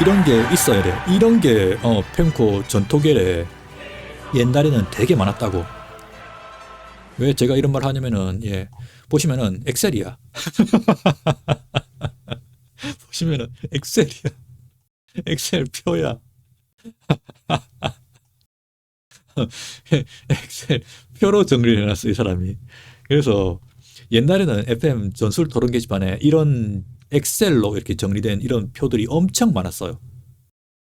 이런 게 있어야 돼. 이런 게 어, 펜코 전토계래. 옛날에는 되게 많았다고. 왜 제가 이런 말 하냐면은 예 보시면은 엑셀이야. 보시면은 엑셀이야. 엑셀 표야. 엑셀 표로 정리를 해놨어 이 사람이. 그래서 옛날에는 FM 전술 토론 게시판에 이런 엑셀로 이렇게 정리된 이런 표들이 엄청 많았어요.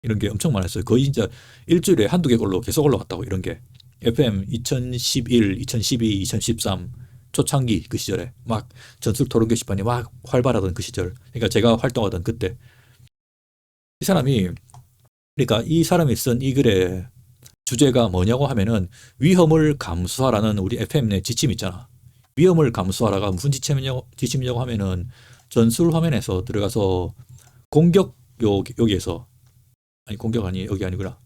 이런 게 엄청 많았어요. 거의 진짜 일주일에 한두 개 걸로 계속 올라갔다고 이런 게. FM 2011, 2012, 2013 초창기 그 시절에 막 전술 토론 게시판이 막 활발하던 그 시절. 그러니까 제가 활동하던 그때 이 사람이 그러니까 이 사람이 쓴 이 글의 주제가 뭐냐고 하면은 위험을 감수하라는 우리 FM 내 지침 있잖아. 위험을 감수하라가 무슨 지침이냐고, 지침이냐고 하면은 전술 화면에서 들어가서 공격 요, 여기에서 아니 공격 아니 여기 아니구나.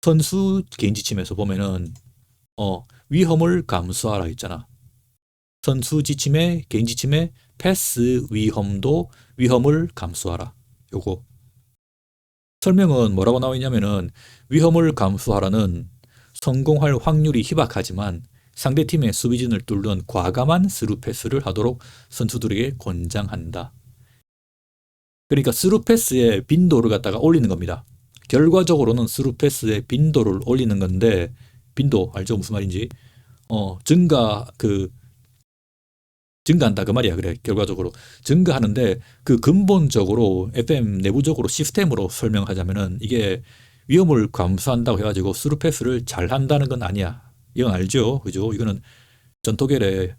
선수 개인 지침에서 보면은 어 위험을 감수하라 있잖아. 선수 지침에 개인 지침에 패스 위험도 위험을 감수하라. 요거 설명은 뭐라고 나와 있냐면은 위험을 감수하라는 성공할 확률이 희박하지만 상대팀의 수비진을 뚫는 과감한 스루 패스를 하도록 선수들에게 권장한다. 그러니까 스루 패스의 빈도를 갖다가 올리는 겁니다. 결과적으로는 스루 패스의 빈도를 올리는 건데 빈도 알죠? 무슨 말인지? 어 증가 그 증가한다. 그 말이야. 그래. 결과적으로. 증가하는데 그 근본적으로 FM 내부적으로 시스템으로 설명하자면은 이게 위험을 감수한다고 해가지고 스루 패스를 잘 한다는 건 아니야 이건 알죠? 그죠? 이거는 전토겔의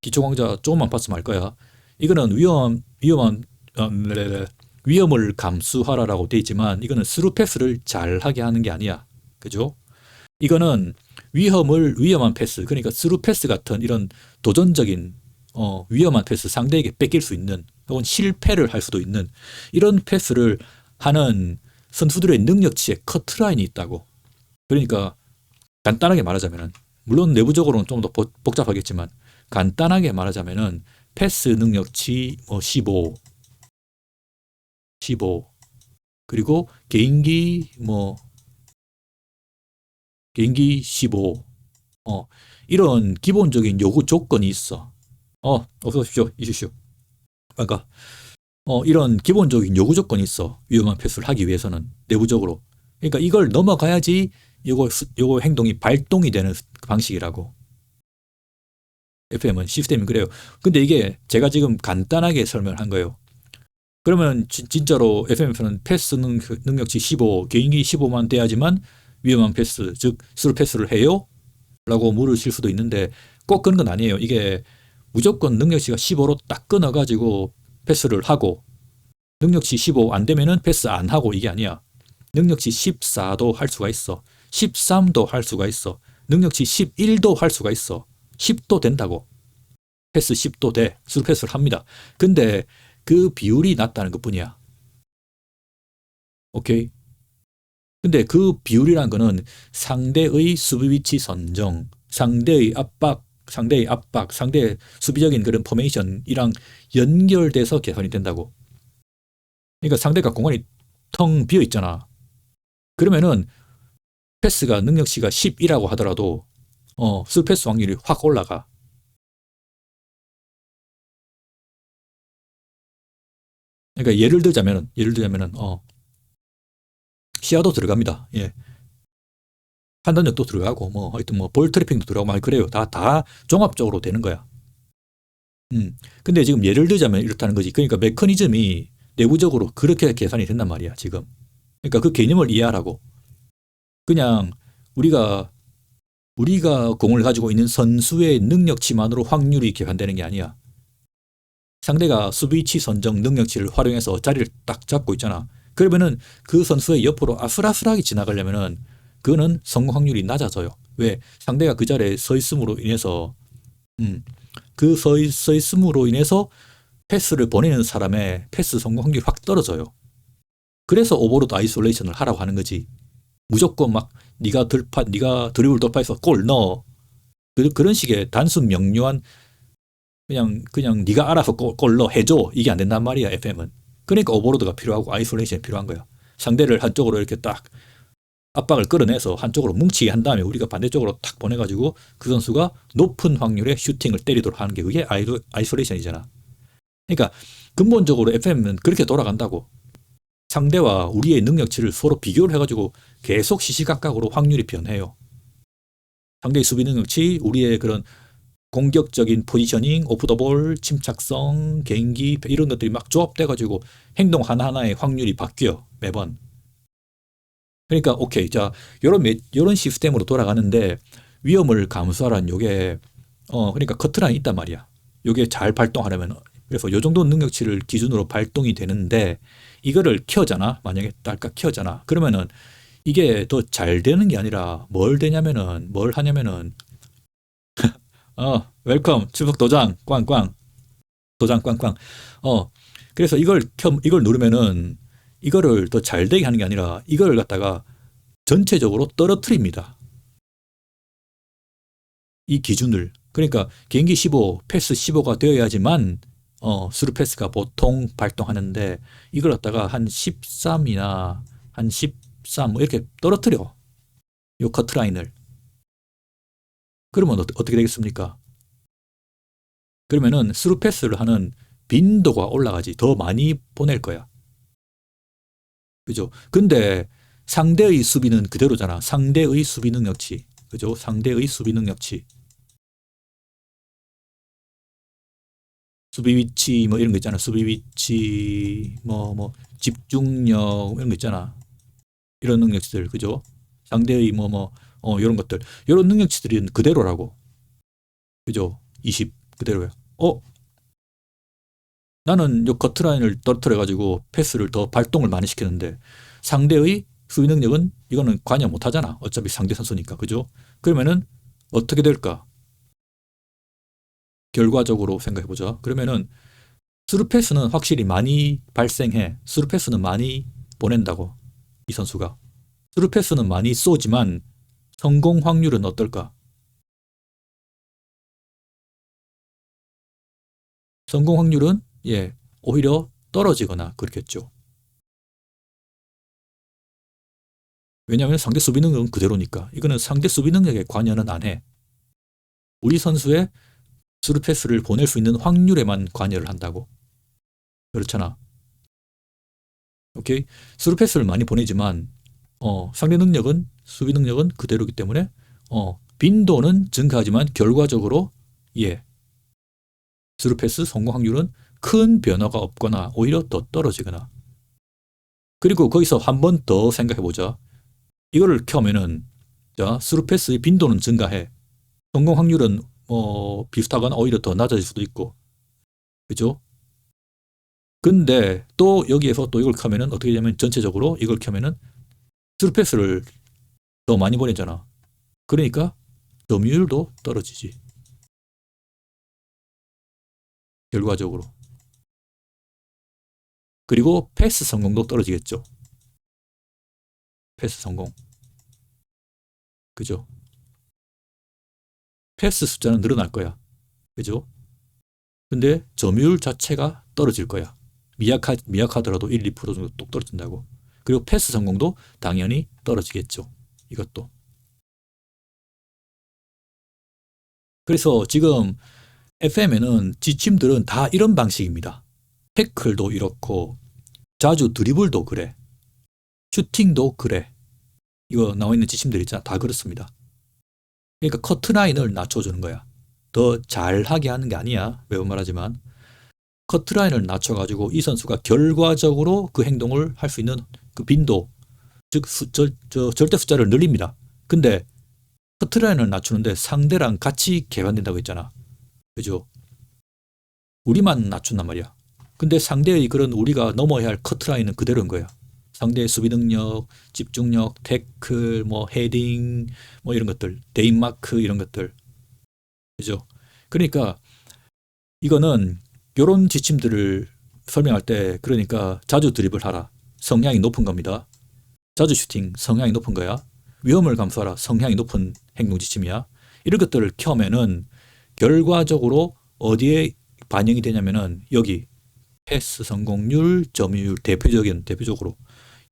기초강좌 조금만 봤으면 알 거야. 이거는 위험 위험한 어, 네네네. 위험을 감수하라라고 돼 있지만 이거는 스루 패스를 잘 하게 하는 게 아니야. 그죠? 이거는 위험을 위험한 패스 그러니까 스루 패스 같은 이런 도전적인 어, 위험한 패스, 상대에게 뺏길 수 있는 혹은 실패를 할 수도 있는 이런 패스를 하는 선수들의 능력치에 커트라인이 있다고. 그러니까 간단하게 말하자면은 물론 내부적으로는 좀 더 복잡하겠지만 간단하게 말하자면은 패스 능력치 뭐 15, 15 그리고 개인기 뭐 개인기 15 어, 이런 기본적인 요구 조건이 있어. 어, 어서 오십시오. 이십시오. 그러니까 어, 이런 기본적인 요구 조건이 있어. 위험한 패스를 하기 위해서는 내부적으로. 그러니까 이걸 넘어가야지 요거 요거 행동이 발동이 되는 방식이라고. FM은 시스템이 그래요. 근데 이게 제가 지금 간단하게 설명을 한 거예요. 그러면 지, 진짜로 FM에서는 패스 능, 능력치 15, 개인기 15만 돼야지만 위험한 패스, 즉 스루 패스를 해요? 라고 물으실 수도 있는데 꼭 그런 건 아니에요. 이게 무조건 능력치가 15로 딱 끊어가지고 패스를 하고 능력치 15 안 되면은 패스 안 하고 이게 아니야. 능력치 14도 할 수가 있어. 13도 할 수가 있어. 능력치 11도 할 수가 있어. 10도 된다고. 패스 10도 돼. 스루 패스를 합니다. 근데 그 비율이 낮다는 것 뿐이야. 오케이? 근데 그 비율이란 거는 상대의 수비 위치 선정, 상대의 압박, 상대의 압박, 상대의 수비적인 그런 포메이션이랑 연결돼서 개선이 된다고. 그러니까 상대가 공간이 텅 비어 있잖아. 그러면은 패스가 능력치가 10이라고 하더라도 어, 스패스 확률이 확 올라가. 그러니까 예를 들자면은 예를 들자면은 어 시야도 들어갑니다. 예. 판단력도 들어가고 뭐 하여튼 뭐볼 트래핑도 들어가고 막 그래요. 다 다 종합적으로 되는 거야. 음. 근데 지금 예를 들자면 이렇다는 거지. 그러니까 메커니즘이 내부적으로 그렇게 계산이 된단 말이야, 지금. 그러니까 그 개념을 이해하라고. 그냥 우리가 우리가 공을 가지고 있는 선수의 능력치만으로 확률이 계산되는 게 아니야. 상대가 수비치 선정 능력치를 활용해서 자리를 딱 잡고 있잖아. 그러면은 그 선수의 옆으로 아슬아슬하게 지나가려면은 그거는 성공 확률이 낮아져요. 왜? 상대가 그 자리에 서 있음으로 인해서, 음, 그 서, 서 있음으로 인해서 패스를 보내는 사람의 패스 성공 확률이 확 떨어져요. 그래서 오버로드 아이솔레이션을 하라고 하는 거지. 무조건 막 네가 돌파, 네가 드리블 돌파해서 골 넣어. 그, 그런 식의 단순 명료한 그냥 그냥 네가 알아서 골, 골 넣어 해줘 이게 안 된단 말이야 FM은. 그러니까 오버로드가 필요하고 아이솔레이션이 필요한 거야. 상대를 한쪽으로 이렇게 딱 압박을 끌어내서 한쪽으로 뭉치게 한 다음에 우리가 반대쪽으로 탁 보내가지고 그 선수가 높은 확률의 슈팅을 때리도록 하는 게 그게 아이솔레이션이잖아. 그러니까 근본적으로 FM은 그렇게 돌아간다고. 상대와 우리의 능력치를 서로 비교를 해가지고 계속 시시각각으로 확률이 변해요. 상대의 수비 능력치, 우리의 그런 공격적인 포지셔닝, 오프 더 볼, 침착성, 개인기 이런 것들이 막 조합돼가지고 행동 하나하나의 확률이 바뀌어 매번. 그러니까 오케이 자 매- 요런 시스템으로 돌아가는데 위험을 감수하라는 요게 어 그러니까 커트라인이 있단 말이야. 요게 잘 발동하려면 그래서 요 정도 능력치를 기준으로 발동이 되는데 이거를 켜잖아. 만약에 딸까 켜잖아. 그러면은 이게 더 잘 되는 게 아니라 뭘 되냐면은 뭘 하냐면은 어 웰컴 추석 도장 꽝꽝 도장 꽝꽝 어 그래서 이걸 켜 이걸 누르면은 이거를 더 잘 되게 하는 게 아니라 이걸 갖다가 전체적으로 떨어뜨립니다. 이 기준을. 그러니까 개인기 15, 패스 15가 되어야지만 어, 스루 패스가 보통 발동하는데 이걸 갖다가 한 13이나 한 13, 뭐 이렇게 떨어뜨려. 요 커트라인을. 그러면 어, 어떻게 되겠습니까? 그러면은 스루 패스를 하는 빈도가 올라가지. 더 많이 보낼 거야. 그죠? 근데 상대의 수비는 그대로잖아. 상대의 수비 능력치. 그죠? 상대의 수비 능력치. 수비 위치 뭐 이런 거 있잖아. 수비 위치 뭐뭐 집중력 이런 거 있잖아. 이런 능력치들. 그죠? 상대의 뭐뭐어 이런 것들. 이런 능력치들은 그대로라고. 그죠? 20 그대로야. 어? 나는 요 커트라인을 떨어뜨려 가지고 패스를 더 발동을 많이 시키는데 상대의 수비 능력은 이거는 관여 못 하잖아. 어차피 상대 선수니까. 그죠? 그러면은 어떻게 될까? 결과적으로 생각해 보자. 그러면은 스루 패스는 확실히 많이 발생해. 스루 패스는 많이 보낸다고. 이 선수가. 스루 패스는 많이 쏘지만 성공 확률은 어떨까? 성공 확률은 예, 오히려 떨어지거나 그렇겠죠. 왜냐하면 상대 수비 능력은 그대로니까. 이거는 상대 수비 능력에 관여는 안 해. 우리 선수의 스루 패스를 보낼 수 있는 확률에만 관여를 한다고. 그렇잖아. 오케이. 스루 패스를 많이 보내지만 어, 상대 능력은 수비 능력은 그대로기 때문에 어, 빈도는 증가하지만 결과적으로 예. 스루 패스 성공 확률은 큰 변화가 없거나 오히려 더 떨어지거나. 그리고 거기서 한 번 더 생각해 보자. 이거를 켜면은 자, 스루 패스의 빈도는 증가해. 성공 확률은 뭐 비슷하거나 오히려 더 낮아질 수도 있고. 그죠? 근데 또 여기에서 또 이걸 켜면은 어떻게 되냐면 전체적으로 이걸 켜면은 스루 패스를 더 많이 보내잖아. 그러니까 점유율도 떨어지지. 결과적으로. 그리고 패스 성공도 떨어지겠죠. 패스 성공. 그죠? 패스 숫자는 늘어날 거야. 그죠? 근데 점유율 자체가 떨어질 거야. 미약하, 미약하더라도 1, 2% 정도 똑 떨어진다고. 그리고 패스 성공도 당연히 떨어지겠죠. 이것도. 그래서 지금 FM에는 지침들은 다 이런 방식입니다. 태클도 이렇고, 자주 드리블도 그래. 슈팅도 그래. 이거 나와 있는 지침들 있잖아. 다 그렇습니다. 그러니까 커트라인을 낮춰주는 거야. 더 잘하게 하는 게 아니야. 매번 말하지만. 커트라인을 낮춰가지고 이 선수가 결과적으로 그 행동을 할 수 있는 그 빈도, 즉, 수, 저, 저, 절대 숫자를 늘립니다. 근데 커트라인을 낮추는데 상대랑 같이 개관된다고 했잖아. 그죠? 우리만 낮춘단 말이야. 근데 상대의 그런 우리가 넘어야 할 커트라인은 그대로인 거야. 상대의 수비 능력, 집중력, 태클, 뭐 헤딩, 뭐 이런 것들, 데인 마크 이런 것들. 그죠? 그러니까 이거는 요런 지침들을 설명할 때 그러니까 자주 드립을 하라. 성향이 높은 겁니다. 자주 슈팅, 성향이 높은 거야. 위험을 감수하라. 성향이 높은 행동 지침이야. 이런 것들을 켜면은 결과적으로 어디에 반영이 되냐면은 여기 패스 성공률, 점유율 대표적인 대표적으로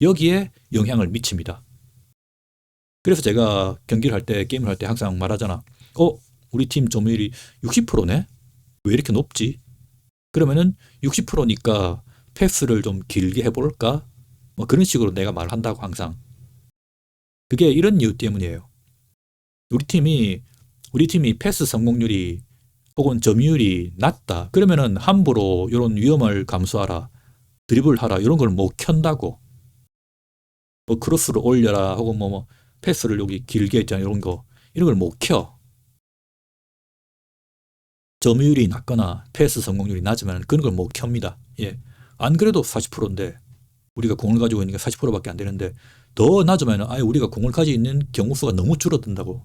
여기에 영향을 미칩니다. 그래서 제가 경기를 할 때, 게임을 할 때 항상 말하잖아. 어, 우리 팀 점유율이 60%네? 왜 이렇게 높지? 그러면은 60%니까 패스를 좀 길게 해볼까? 뭐 그런 식으로 내가 말을 한다고 항상. 그게 이런 이유 때문이에요. 우리 팀이, 우리 팀이 패스 성공률이 혹은 점유율이 낮다. 그러면은 함부로 이런 위험을 감수하라. 드리블 하라. 이런 걸 못 켠다고. 뭐 크로스를 올려라. 혹은 뭐, 뭐 패스를 여기 길게 했잖아. 이런 거. 이런 걸 못 켜. 점유율이 낮거나 패스 성공률이 낮으면 그런 걸 못 켭니다. 예. 안 그래도 40%인데 우리가 공을 가지고 있는 게 40%밖에 안 되는데 더 낮으면 아예 우리가 공을 가지고 있는 경우 수가 너무 줄어든다고.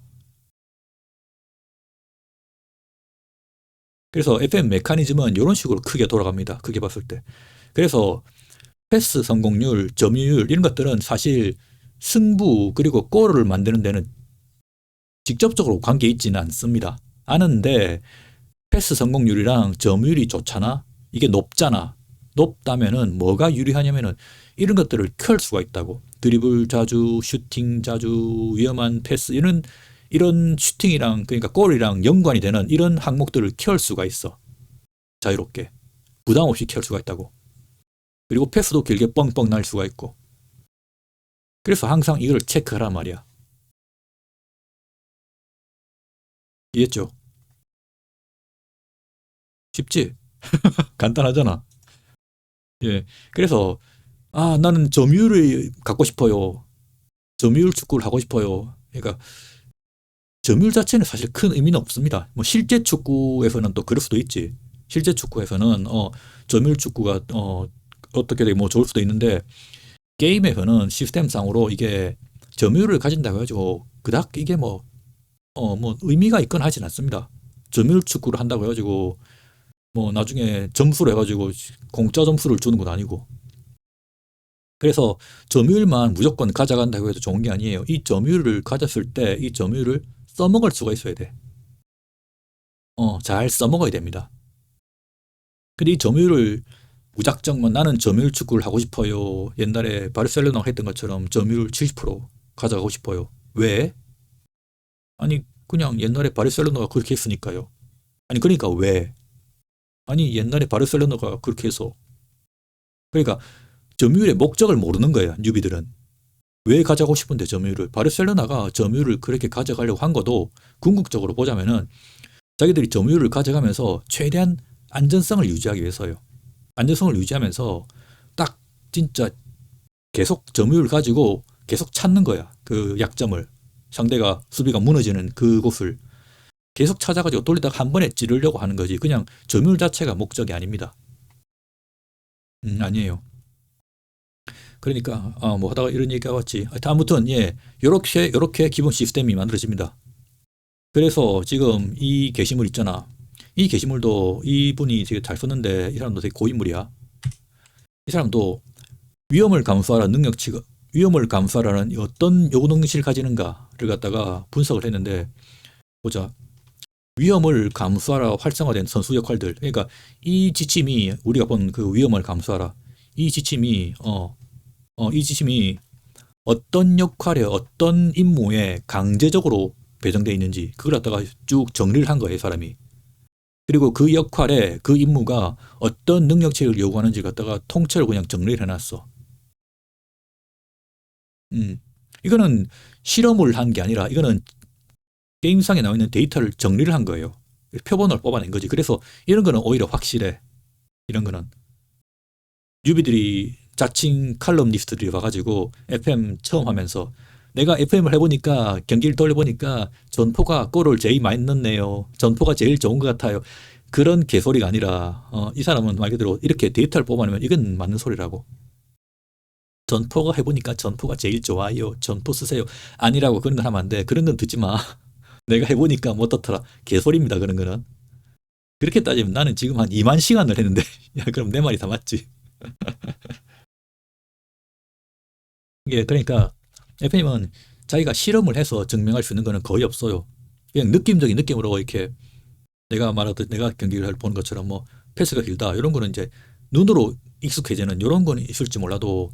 그래서 FM 메커니즘은 이런 식으로 크게 돌아갑니다. 크게 봤을 때. 그래서 패스 성공률, 점유율 이런 것들은 사실 승부 그리고 골을 만드는 데는 직접적으로 관계 있지는 않습니다. 아는데 패스 성공률이랑 점유율이 좋잖아. 이게 높잖아. 높다면은 뭐가 유리하냐면은 이런 것들을 켤 수가 있다고. 드리블 자주, 슈팅 자주, 위험한 패스 이런 이런 슈팅이랑 그러니까 골이랑 연관이 되는 이런 항목들을 켤 수가 있어. 자유롭게. 부담 없이 켤 수가 있다고. 그리고 패스도 길게 뻥뻥 날 수가 있고. 그래서 항상 이걸 체크하란 말이야. 이해했죠? 쉽지? 간단하잖아. 예. 그래서, 아, 나는 점유율을 갖고 싶어요. 점유율 축구를 하고 싶어요. 그러니까, 점유율 자체는 사실 큰 의미는 없습니다. 뭐, 실제 축구에서는 또 그럴 수도 있지. 실제 축구에서는, 어, 점유율 축구가, 어, 어떻게 뭐 좋을 수도 있는데, 게임에서는 시스템상으로 이게 점유율을 가진다고 해가지고, 그닥 이게 뭐, 어, 뭐, 의미가 있거나 하진 않습니다. 점유율 축구를 한다고 해가지고, 뭐 나중에 점수를 해가지고 공짜 점수를 주는 건 아니고 그래서 점유율만 무조건 가져간다고 해도 좋은 게 아니에요. 이 점유율을 가졌을 때 이 점유율을 써먹을 수가 있어야 돼. 어, 잘 써먹어야 됩니다. 근데 이 점유율을 무작정 뭐 나는 점유율 축구를 하고 싶어요. 옛날에 바르셀로나가 했던 것처럼 점유율 70% 가져가고 싶어요. 왜? 아니 그냥 옛날에 바르셀로나가 그렇게 했으니까요. 아니 그러니까 왜? 아니 옛날에 바르셀로나가 그렇게 해서 그러니까 점유율의 목적을 모르는 거야 뉴비들은 왜 가져가고 싶은데 점유율을 바르셀로나가 점유율을 그렇게 가져가려고 한 것도 궁극적으로 보자면은 자기들이 점유율을 가져가면서 최대한 안전성을 유지하기 위해서요 안전성을 유지하면서 딱 진짜 계속 점유율을 가지고 계속 찾는 거야 그 약점을 상대가 수비가 무너지는 그곳을 계속 찾아가지고 돌리다가 한 번에 찌르려고 하는 거지. 그냥 점유율 자체가 목적이 아닙니다. 음, 아니에요. 그러니까 어, 뭐 하다가 이런 얘기가 왔지. 아무튼 예, 요렇게 요렇게 기본 시스템이 만들어집니다. 그래서 지금 이 게시물 있잖아. 이 게시물도 이분이 되게 잘 썼는데 이 사람도 되게 고인물이야. 이 사람도 위험을 감수하라 능력치가 위험을 감수하라는 어떤 요능치를 가지는가를 갖다가 분석을 했는데 보자. 위험을 감수하라 활성화된 선수 역할들. 그러니까 이 지침이 우리가 본 그 위험을 감수하라. 이 지침이 어, 어, 이 지침이 어떤 역할에 어떤 임무에 강제적으로 배정되어 있는지 그걸 갖다가 쭉 정리를 한 거예요, 사람이. 그리고 그 역할에 그 임무가 어떤 능력치를 요구하는지 갖다가 통째로 그냥 정리를 해놨어. 음. 이거는 실험을 한 게 아니라 이거는 게임상에 나와 있는 데이터를 정리를 한 거예요. 표본을 뽑아낸 거지. 그래서 이런 거는 오히려 확실해. 이런 거는. 뉴비들이 자칭 칼럼니스트들이 와가지고 FM 처음 하면서 내가 FM을 해보니까 경기를 돌려보니까 전포가 골을 제일 많이 넣네요. 전포가 제일 좋은 것 같아요. 그런 개소리가 아니라 어, 이 사람은 말 그대로 이렇게 데이터를 뽑아내면 이건 맞는 소리라고. 전포가 해보니까 전포가 제일 좋아요. 전포 쓰세요. 아니라고 그런 거 하면 안 돼. 그런 건 듣지 마. 내가 해보니까 못 떴더라. 개소리입니다. 그런 거는. 그렇게 따지면 나는 지금 한 2만 시간을 했는데, 야, 그럼 내 말이 다 맞지. 예, 그러니까, FM은 자기가 실험을 해서 증명할 수 있는 거는 거의 없어요. 그냥 느낌적인 느낌으로 이렇게 내가 말하듯 내가 경기를 보는 것처럼 뭐 패스가 길다. 이런 거는 이제 눈으로 익숙해지는 이런 거는 있을지 몰라도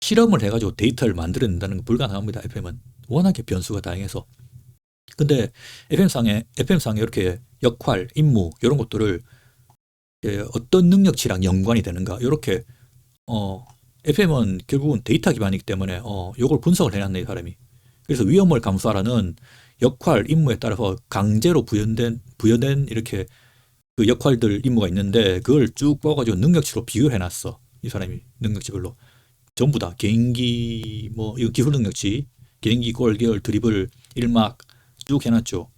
실험을 해가지고 데이터를 만들어낸다는 건 불가능합니다. FM은 워낙에 변수가 다양해서. 근데 FM상에 FM상에 이렇게 역할, 임무 이런 것들을 예, 어떤 능력치랑 연관이 되는가 이렇게 어 FM은 결국은 데이터 기반이기 때문에 어 요걸 분석을 해놨네 이 사람이. 그래서 위험을 감수하라는 역할, 임무에 따라서 강제로 부여된 부여된 이렇게 그 역할들 임무가 있는데 그걸 쭉 뽑아가지고 능력치로 비교를 해놨어 이 사람이 능력치별로 전부 다 개인기 뭐 이거 기술 능력치 개인기 골 계열 드리블 일막 쭉 해놨죠